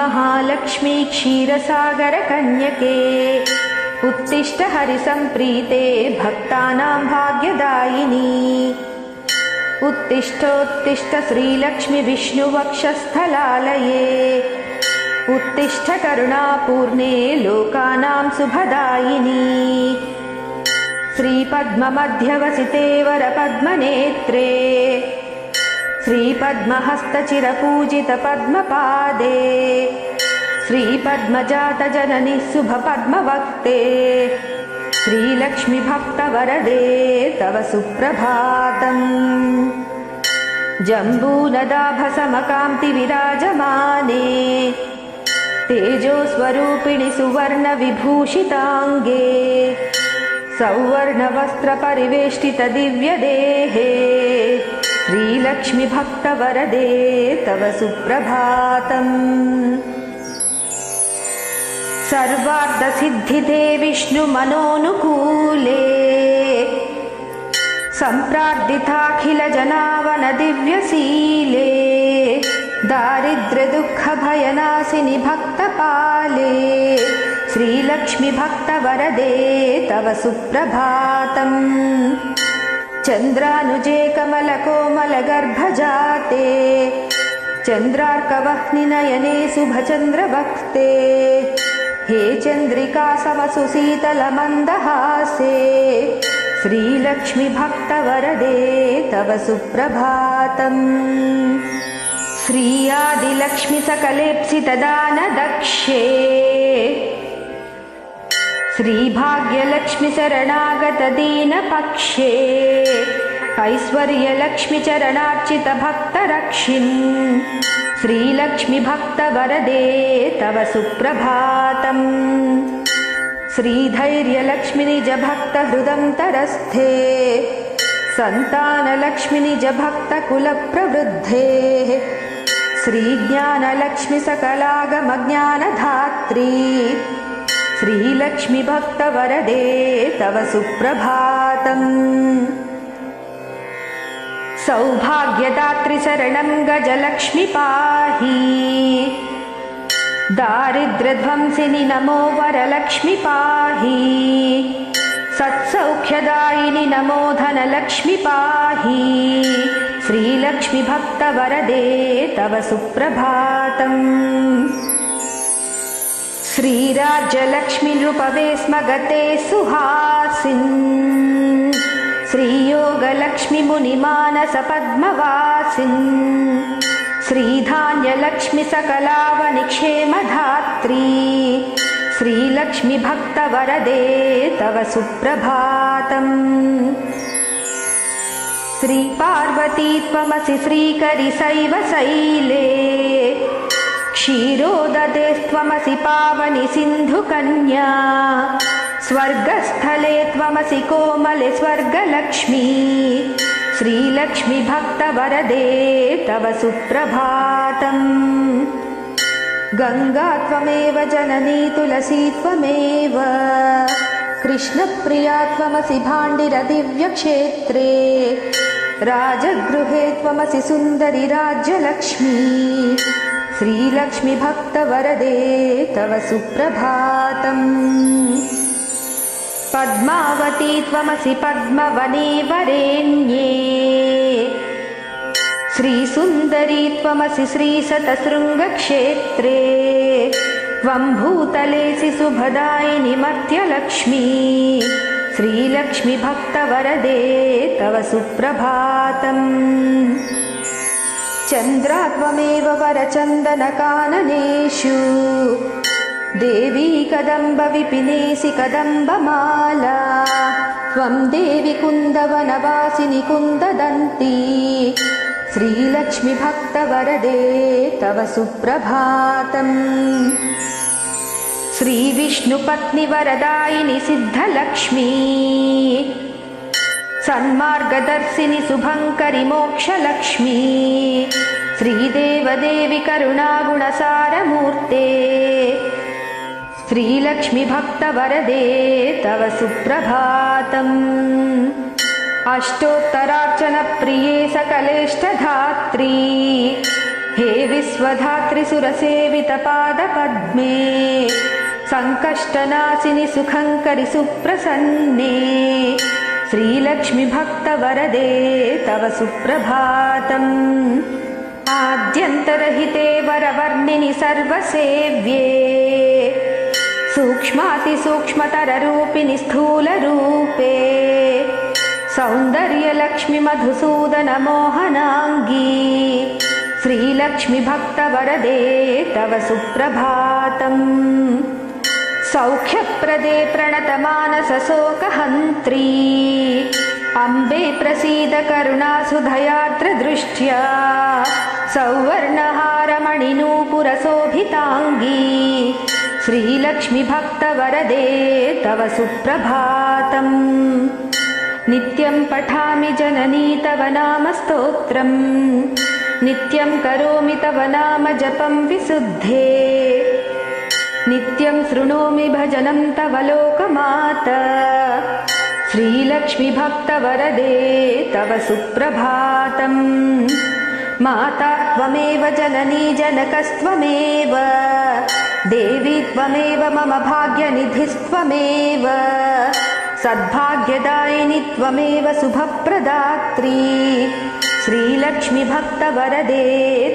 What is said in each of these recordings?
श्रीमहालक्ष्मी क्षीरसागरकन्यके उत्तिष्ठ हरिसम्प्रीते भक्तानां भाग्यदायिनी। उत्तिष्ठोत्तिष्ठ श्रीलक्ष्मि विष्णुवक्षस्थलालये उत्तिष्ठ करुणापूर्णे लोकानां शुभदायिनी श्रीपद्ममध्यवसिते वरपद्मनेत्रे श्रीपद्महस्तचिरपूजितपद्मपादे श्रीपद्मजातजननि शुभपद्मवक्ते श्रीलक्ष्मिभक्तवरदे तव सुप्रभातम् जम्बूनदाभसमकान्तिविराजमाने तेजोस्वरूपिणि सुवर्णविभूषिताङ्गे सौवर्णवस्त्रपरिवेष्टितदिव्यदेहे श्रीलक्ष्मिभक्तवरदे तव सुप्रभातम् सर्वार्धसिद्धिदे विष्णुमनोनुकूले सम्प्रार्दिताखिलजनावनदिव्यशीले दारिद्र्यदुःखभयनाशिनि भक्तपाले श्रीलक्ष्मिभक्तवरदे तव सुप्रभातम् चन्द्रानुजे कमलकोमलगर्भजाते चन्द्रार्कवह्निनयने शुभचन्द्रभक्ते हे चन्द्रिका समसुशीतलमन्दहासे श्रीलक्ष्मिभक्तवरदे तव सुप्रभातम्। श्रीयादिलक्ष्मिसकलेप्सितदानदक्षे श्रीभाग्यलक्ष्मिशरणागतदीनपक्षे ऐश्वर्यलक्ष्मिचरणार्चितभक्तरक्षिन् श्रीलक्ष्मिभक्तवरदे तव सुप्रभातम् श्रीधैर्यलक्ष्मिनिजभक्तहृदन्तरस्थे सन्तानलक्ष्मिनिजभक्तकुलप्रवृद्धेः श्रीज्ञानलक्ष्मिसकलागमज्ञानधात्री श्रीलक्ष्मिभक्तवरदे तव सुप्रभातम्। सौभाग्यदात्रिशरणं गजलक्ष्मि पाहि दारिद्र्यध्वंसिनि नमो वरलक्ष्मि पाहि सत्सौख्यदायिनि नमो धनलक्ष्मि पाहि श्रीलक्ष्मिभक्तवरदे तव सुप्रभातम् श्रीराज्यलक्ष्मिनृपवे स्म गते सुहासिन्। श्रीयोगलक्ष्मिमुनिमानसपद्मवासिन्। श्रीधान्यलक्ष्मिसकलावनिक्षेमधात्री। श्रीलक्ष्मिभक्तवरदे तव सुप्रभातम्। श्रीपार्वती त्वमसि श्रीकरिशैव शैले क्षीरोदते त्वमसि पावनि सिन्धुकन्या। स्वर्गस्थले त्वमसि कोमले स्वर्गलक्ष्मी। श्रीलक्ष्मिभक्तवरदे तव सुप्रभातम्। गङ्गा त्वमेव जननी तुलसी त्वमेव। कृष्णप्रिया त्वमसि भाण्डिरदिव्यक्षेत्रे। राजगृहे त्वमसि सुन्दरि राज्यलक्ष्मी श्रीलक्ष्मिभक्तवरदे तव सुप्रभातम्। पद्मावती त्वमसि पद्मवने वरेण्ये श्रीसुन्दरी त्वमसि श्रीशतशृङ्गक्षेत्रे त्वं भूतलेसि सुभदायिनि मर्त्यलक्ष्मी श्रीलक्ष्मिभक्तवरदे तव सुप्रभातम् चन्द्रा त्वमेव वरचन्दनकाननेषु। देवी कदम्बविपिनेसि कदम्बमाला। त्वं देवि कुन्दवनवासिनि कुन्ददन्ती। श्रीलक्ष्मिभक्तवरदे तव सुप्रभातम्। श्रीविष्णुपत्निवरदायिनि सिद्धलक्ष्मी सन्मार्गदर्शिनि शुभङ्करि मोक्षलक्ष्मी। श्रीदेवदेवि करुणागुणसारमूर्ते। श्रीलक्ष्मिभक्तवरदे तव सुप्रभातम्। अष्टोत्तरार्चनप्रिये सकलेष्टधात्री। हे विश्वधात्रिसुरसेवितपादपद्मे सङ्कष्टनाशिनि सुखङ्करि सुप्रसन्ने श्रीलक्ष्मिभक्तवरदे तव सुप्रभातम् आद्यन्तरहिते वरवर्णिनि सर्वसेव्ये सूक्ष्मातिसूक्ष्मतररूपिणि स्थूलरूपे सौन्दर्यलक्ष्मिमधुसूदनमोहनाङ्गी श्रीलक्ष्मिभक्तवरदे तव सुप्रभातम् सौख्यप्रदे प्रणतमानसशोकहन्त्री। अम्बे प्रसीद करुणासुधयार्द्रदृष्ट्या सौवर्णहारमणिनूपुरशोभिताङ्गी। श्रीलक्ष्मिभक्तवरदे तव सुप्रभातम्। नित्यं पठामि जननी तव नाम स्तोत्रम् नित्यं करोमि तव नाम जपं विशुद्धे नित्यं शृणोमि भजनं तव लोकमात। श्रीलक्ष्मिभक्तवरदे तव सुप्रभातम्। माता त्वमेव जननी जनकस्त्वमेव। देवी त्वमेव मम भाग्यनिधिस्त्वमेव। सद्भाग्यदायिनि त्वमेव शुभप्रदात्री। श्रीलक्ष्मिभक्तवरदे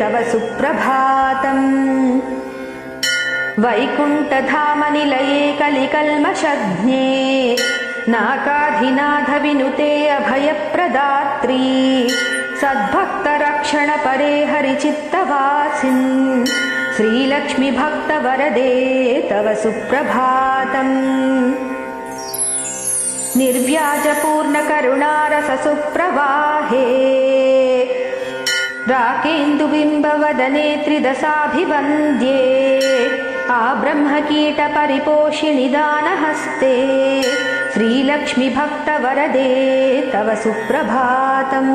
तव सुप्रभातम् वैकुण्ठधामनिलये कलिकल्मषज्ञे नाकाधिनाथविनुते अभयप्रदात्री सद्भक्तरक्षणपरे हरिचित्तवासिन् श्रीलक्ष्मिभक्तवरदे तव सुप्रभातम् निर्व्याजपूर्णकरुणारससुप्रवाहे राकेन्दुबिम्बवदने त्रिदशाभिवन्द्ये आब्रह्मकीटपरिपोषिणि दानहस्ते श्रीलक्ष्मिभक्तवरदे तव सुप्रभातम्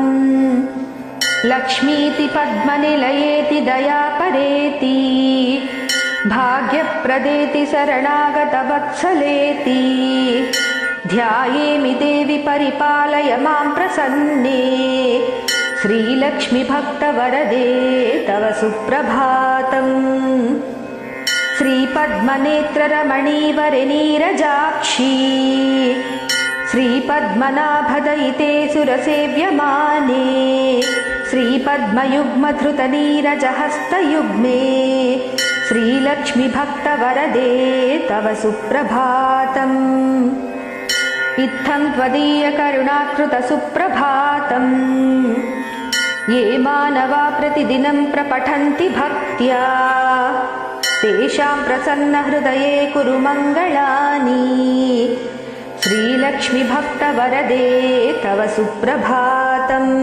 लक्ष्मीति पद्मनिलयेति दयापरेति भाग्यप्रदेति शरणागतवत्सलेति ध्यायेमि देवि परिपालय मां प्रसन्ने श्रीलक्ष्मिभक्तवरदे तव सुप्रभातम् श्रीपद्मनेत्ररमणीवरे नीरजाक्षी श्रीपद्मनाभदयिते सुरसेव्यमाने श्रीपद्मयुग्मधृतनीरजहस्तयुग्मे श्रीलक्ष्मिभक्तवरदे तव सुप्रभातम् इत्थं त्वदीयकरुणाकृतसुप्रभातम् ये मानवा प्रतिदिनं प्रपठन्ति भक्त्या तेषां प्रसन्नहृदये कुरु मङ्गलानि। श्रीलक्ष्मिभक्तवरदे तव सुप्रभातम्।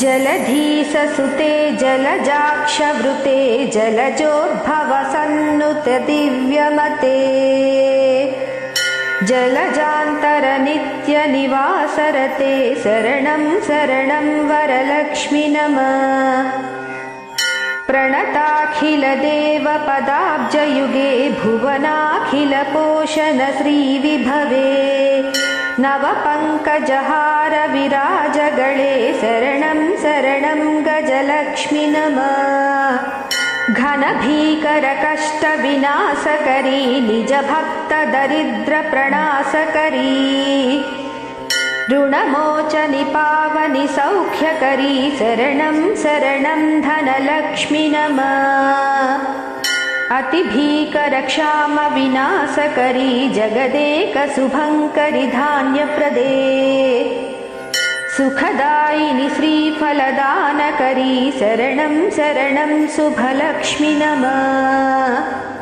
जलधीससुते जलजाक्षवृते जलजोद्भवसन्नुत दिव्यमते जलजान्तरनित्यनिवासरते शरणं शरणं वरलक्ष्मि नमः प्रणताखिलदेवपदाब्जयुगे भुवनाखिलपोषण श्रीविभवे नवपङ्कजहार विराजगळे शरणं शरणं गजलक्ष्मि नमः। घनभीकरकष्टविनाशकरी निजभक्तदरिद्रप्रणाशकरी ऋणमोचनि पावनि सौख्यकरी शरणं शरणं धनलक्ष्मि नमः अतिभीकरक्षामविनाशकरी जगदेकशुभङ्करि धान्यप्रदे सुखदायिनि श्रीफलदानकरी शरणं शरणं शुभलक्ष्मि नमः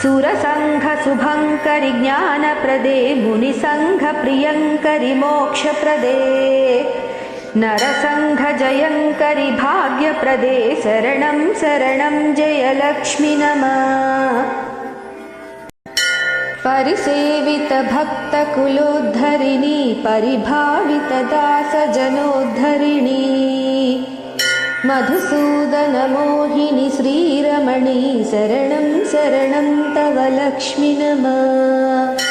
सुरसङ्घशुभङ्करि ज्ञानप्रदे मुनिसङ्घप्रियङ्करि मोक्षप्रदे नरसङ्घजयङ्करि भाग्यप्रदे शरणं शरणं जयलक्ष्मि नमः परिसेवितभक्तकुलोद्धरिणी परिभावितदासजनोद्धरिणी मधुसूदनमोहिनि श्रीरमणी शरणं शरणं तव लक्ष्मि नमः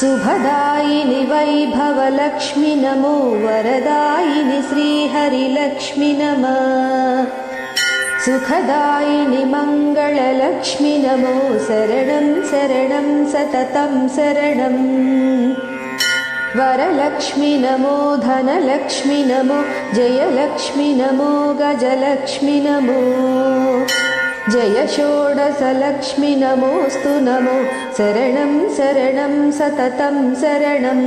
सुभदायिनि वैभवलक्ष्मि नमो वरदायिनि श्रीहरिलक्ष्मि नमः सुखदायिनि मङ्गललक्ष्मि नमो शरणं शरणं सततं शरणम् वरलक्ष्मि नमो धनलक्ष्मि नमो जयलक्ष्मि नमो गजलक्ष्मि नमो जय षोडशलक्ष्मि नमोऽस्तु नमो शरणं शरणं सततं शरणम्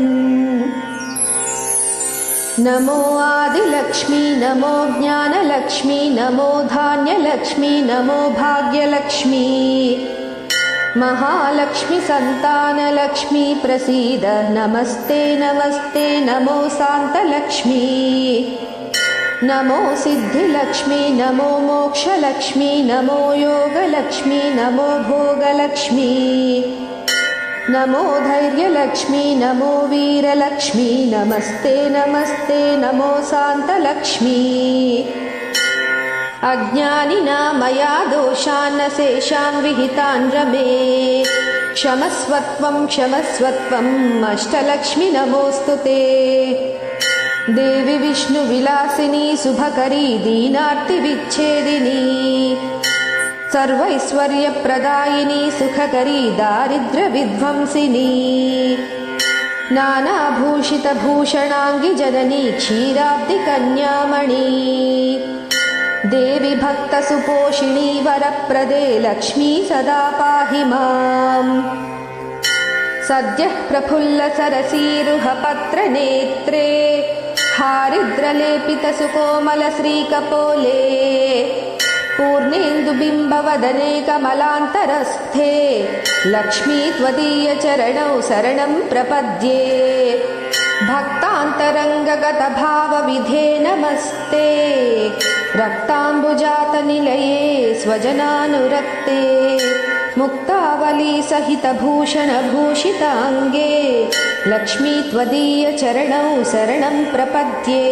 नमो आदिलक्ष्मी नमो ज्ञानलक्ष्मी नमो धान्यलक्ष्मी नमो भाग्यलक्ष्मी महालक्ष्मि सन्तानलक्ष्मी प्रसीद नमस्ते नमस्ते नमो शान्तलक्ष्मी। नमो सिद्धिलक्ष्मी नमो मोक्षलक्ष्मी नमो योगलक्ष्मी नमो भोगलक्ष्मी। नमो धैर्यलक्ष्मी नमो वीरलक्ष्मी। नमस्ते नमस्ते नमो शान्तलक्ष्मी अज्ञानिना मया दोषान्न शेषान् विहितान् रमे। क्षमस्वत्वं क्षमस्वत्वम् अष्टलक्ष्मि नमोऽस्तु ते। देवि विष्णुविलासिनी शुभकरी दीनार्तिविच्छेदिनी सर्वैश्वर्यप्रदायिनी सुखकरी दारिद्र्यविध्वंसिनी। नानाभूषितभूषणाङ्गि जननी क्षीराब्धिकन्यामणि देवि भक्तसुपोषिणी वरप्रदे लक्ष्मी सदा पाहि माम्। सद्यः प्रफुल्लसरसीरुहपत्रनेत्रे हारिद्रलेपितसुकोमलश्रीकपोले पूर्णेन्दुबिम्बवदने कमलान्तरस्थे लक्ष्मी त्वदीयचरणौ शरणं प्रपद्ये। भक्तान्तरङ्गगतभावविधे नमस्ते रक्ताम्बुजातनिलये स्वजनानुरक्ते मुक्तावलीसहितभूषणभूषिताङ्गे लक्ष्मी त्वदीयचरणौ शरणं प्रपद्ये।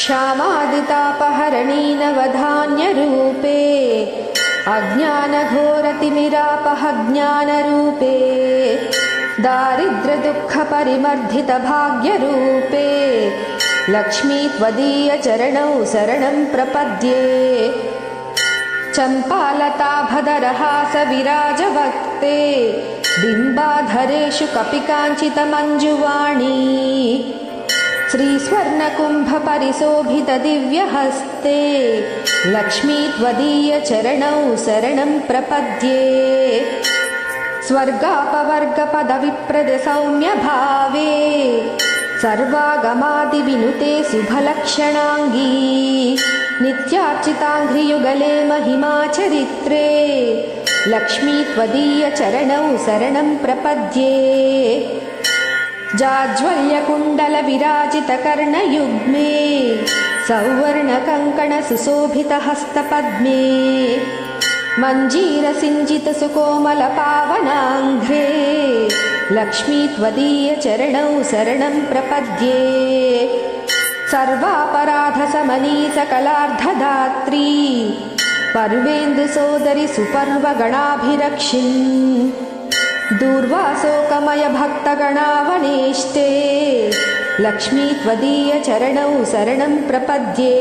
क्षामादितापहरणी नवधान्यरूपे अज्ञानघोरतिमिरापहज्ञानरूपे दारिद्र्यदुःखपरिमर्धितभाग्यरूपे लक्ष्मी त्वदीयचरणौ शरणं प्रपद्ये। चम्पालताभदरहासविराजवक्ते बिम्बाधरेषु कपिकाञ्चितमञ्जुवाणी। श्रीस्वर्णकुम्भपरिशोभितदिव्यहस्ते लक्ष्मी त्वदीयचरणौ शरणं प्रपद्ये। स्वर्गापवर्गपदविप्रदसौम्यभावे सर्वागमादिविनुते शुभलक्षणाङ्गी नित्यार्चिताङ्घ्रियुगले महिमाचरित्रे लक्ष्मी त्वदीयचरणौ शरणं प्रपद्ये जाज्वल्यकुण्डलविराजितकर्णयुग्मे सौवर्णकङ्कणसुशोभितहस्तपद्मे मञ्जीरसिञ्जितसुकोमलपावनाङ्घ्रे लक्ष्मी त्वदीयचरणौ शरणं प्रपद्ये। सर्वापराधसमनी सकलार्धदात्री पर्वेन्दुसोदरि सुपर्वगणाभिरक्षिन् दूर्वासोकमयभक्तगणावनेष्टे। लक्ष्मी त्वदीयचरणौ शरणं प्रपद्ये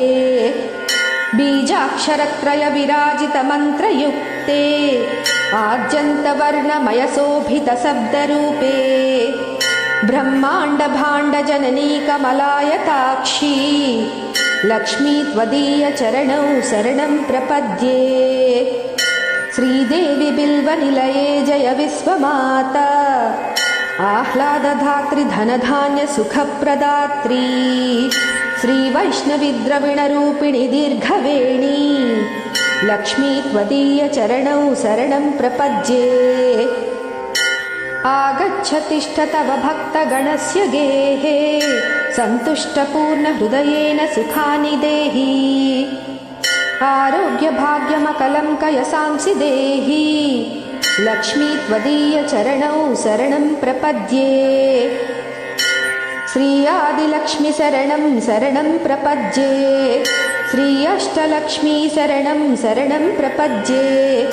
बीजाक्षरत्रयविराजितमन्त्रयुक्ते आद्यन्तवर्णमयशोभितशब्दरूपे ब्रह्माण्डभाण्डजननी कमलायताक्षी लक्ष्मी त्वदीयचरणौ शरणं प्रपद्ये श्रीदेवि बिल्वनिलये जय विश्वमाता आह्लादधात्रिधनधान्यसुखप्रदात्री श्रीवैष्णविद्रविणरूपिणि दीर्घवेणी लक्ष्मी त्वदीयचरणौ शरणं प्रपद्ये। आगच्छ तिष्ठ तव भक्तगणस्य गेहे सन्तुष्टपूर्णहृदयेन सुखानि देहि। आरोग्यभाग्यमकलङ्कयसांसि देहि लक्ष्मी त्वदीयचरणौ शरणं प्रपद्ये श्री आदिलक्ष्मिशरणं शरणं प्रपद्ये। श्री अष्टलक्ष्मी शरणं प्रपद्ये।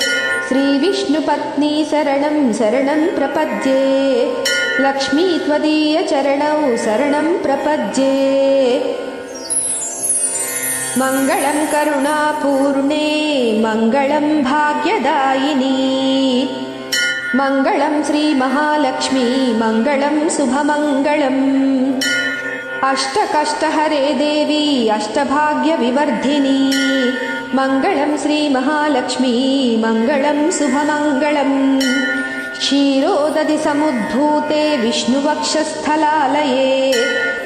श्रीविष्णुपत्नी शरणं शरणं प्रपद्ये शरणं प्रपद्ये। मङ्गलं करुणापूर्णे मङ्गलं भाग्यदायिनी मङ्गलं श्रीमहालक्ष्मी मङ्गलं शुभमङ्गलम्। अष्टकष्टहरे देवी अष्टभाग्यविवर्धिनी। मङ्गलं श्रीमहालक्ष्मी मङ्गलं शुभमङ्गलम्। क्षीरोदधि समुद्भूते विष्णुवक्षस्थलालये।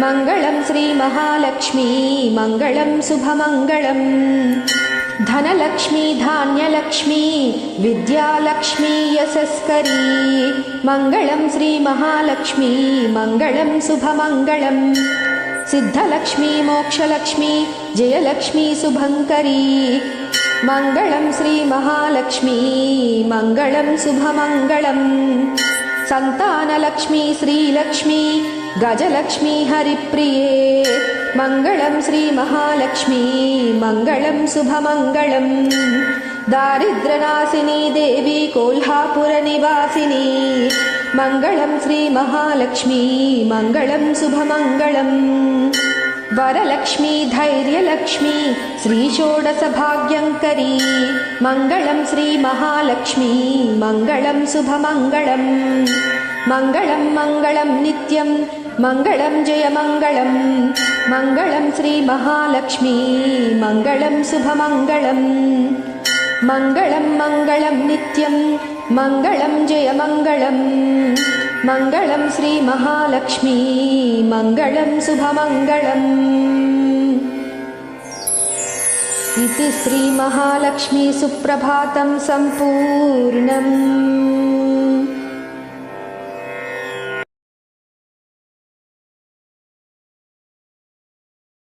मङ्गलं श्रीमहालक्ष्मी मङ्गलं शुभमङ्गलम् धनलक्ष्मी धान्यलक्ष्मी विद्यालक्ष्मी यशस्करी। मङ्गलं श्रीमहालक्ष्मी मङ्गलं शुभमङ्गलम्। सिद्धलक्ष्मी मोक्षलक्ष्मी जयलक्ष्मी शुभङ्करी। मङ्गलं श्रीमहालक्ष्मी मङ्गलं शुभमङ्गलम् सन्तानलक्ष्मी श्रीलक्ष्मी गजलक्ष्मी हरिप्रिये मङ्गलं श्रीमहालक्ष्मी मङ्गलं शुभमङ्गलम् दारिद्र्यनाशिनी देवी कोल्हापुरनिवासिनी मङ्गलं श्रीमहालक्ष्मी मङ्गलं शुभमङ्गलम् वरलक्ष्मी धैर्यलक्ष्मी श्रीषोडशभाग्यङ्करी मङ्गलं श्रीमहालक्ष्मी मङ्गलं शुभमङ्गलम् मङ्गलं मङ्गलं नित्यं मङ्गलं जयमङ्गलम् मङ्गलं श्रीमहालक्ष्मी मङ्गलं शुभमङ्गलम् मङ्गलं मङ्गलं नित्यं मङ्गलं जयमङ्गलम् मङ्गलं श्रीमहालक्ष्मी मङ्गलं शुभमङ्गलम्। इति श्रीमहालक्ष्मी सुप्रभातं सम्पूर्णम्